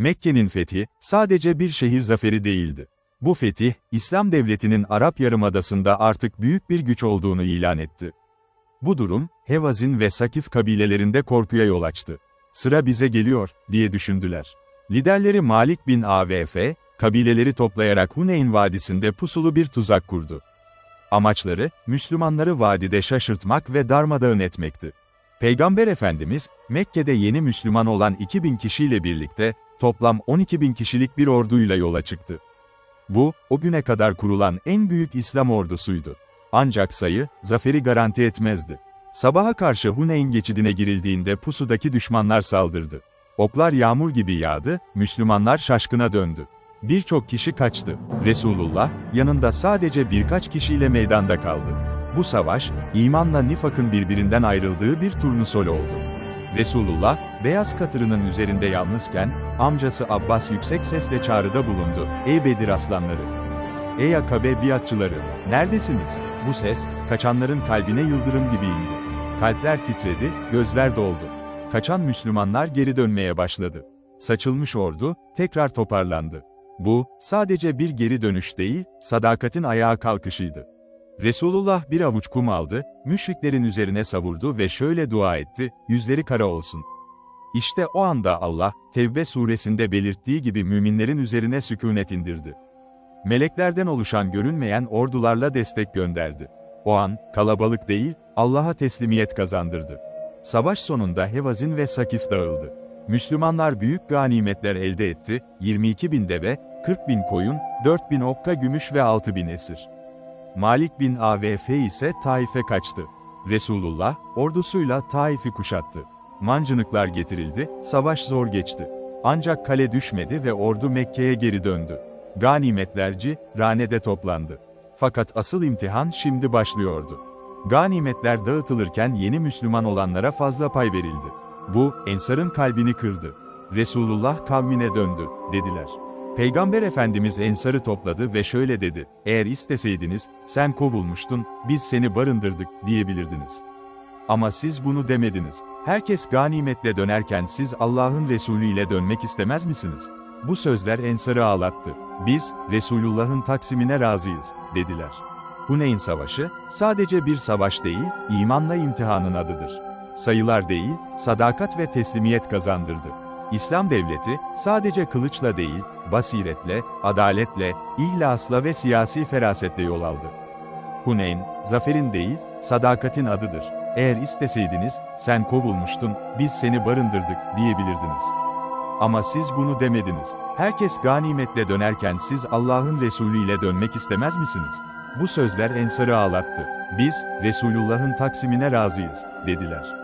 Mekke'nin fethi, sadece bir şehir zaferi değildi. Bu fetih, İslam devletinin Arap Yarımadası'nda artık büyük bir güç olduğunu ilan etti. Bu durum, Hevazin ve Sakif kabilelerinde korkuya yol açtı. Sıra bize geliyor, diye düşündüler. Liderleri Malik bin AVF, kabileleri toplayarak Huneyn Vadisi'nde pusulu bir tuzak kurdu. Amaçları, Müslümanları vadide şaşırtmak ve darmadağın etmekti. Peygamber Efendimiz, Mekke'de yeni Müslüman olan 2000 kişiyle birlikte, toplam 12 bin kişilik bir orduyla yola çıktı. Bu, o güne kadar kurulan en büyük İslam ordusuydu. Ancak sayı, zaferi garanti etmezdi. Sabaha karşı Huneyn geçidine girildiğinde pusudaki düşmanlar saldırdı. Oklar yağmur gibi yağdı, Müslümanlar şaşkına döndü. Birçok kişi kaçtı. Resulullah, yanında sadece birkaç kişiyle meydanda kaldı. Bu savaş, imanla nifakın birbirinden ayrıldığı bir turnusol oldu. Resulullah, beyaz katırının üzerinde yalnızken, amcası Abbas yüksek sesle çağrıda bulundu. Ey Bedir aslanları! Ey Akabe biatçıları! Neredesiniz? Bu ses, kaçanların kalbine yıldırım gibi indi. Kalpler titredi, gözler doldu. Kaçan Müslümanlar geri dönmeye başladı. Saçılmış ordu, tekrar toparlandı. Bu, sadece bir geri dönüş değil, sadakatin ayağa kalkışıydı. Resulullah bir avuç kum aldı, müşriklerin üzerine savurdu ve şöyle dua etti, yüzleri kara olsun. İşte o anda Allah, Tevbe suresinde belirttiği gibi müminlerin üzerine sükunet indirdi. Meleklerden oluşan görünmeyen ordularla destek gönderdi. O an, kalabalık değil, Allah'a teslimiyet kazandırdı. Savaş sonunda Hevazin ve Sakif dağıldı. Müslümanlar büyük ganimetler elde etti, 22 bin deve, 40 bin koyun, 4 bin okka gümüş ve 6 bin esir. Malik bin AVF ise Taif'e kaçtı. Resulullah, ordusuyla Taif'i kuşattı. Mancınıklar getirildi, savaş zor geçti. Ancak kale düşmedi ve ordu Mekke'ye geri döndü. Ganimetlerci, Rane'de toplandı. Fakat asıl imtihan şimdi başlıyordu. Ganimetler dağıtılırken yeni Müslüman olanlara fazla pay verildi. Bu, Ensar'ın kalbini kırdı. Resulullah kavmine döndü, dediler. Peygamber Efendimiz Ensar'ı topladı ve şöyle dedi, eğer isteseydiniz, sen kovulmuştun, biz seni barındırdık, diyebilirdiniz. Ama siz bunu demediniz. Herkes ganimetle dönerken siz Allah'ın Resulü ile dönmek istemez misiniz? Bu sözler Ensar'ı ağlattı. Biz, Resulullah'ın taksimine razıyız, dediler. Huneyn Savaşı, sadece bir savaş değil, imanla imtihanın adıdır. Sayılar değil, sadakat ve teslimiyet kazandırdı. İslam devleti, sadece kılıçla değil, basiretle, adaletle, ihlasla ve siyasi ferasetle yol aldı. Huneyn, zaferin değil, sadakatin adıdır. Eğer isteseydiniz, sen kovulmuştun, biz seni barındırdık, diyebilirdiniz. Ama siz bunu demediniz. Herkes ganimetle dönerken siz Allah'ın Resulü ile dönmek istemez misiniz? Bu sözler Ensar'ı ağlattı. Biz, Resulullah'ın taksimine razıyız, dediler.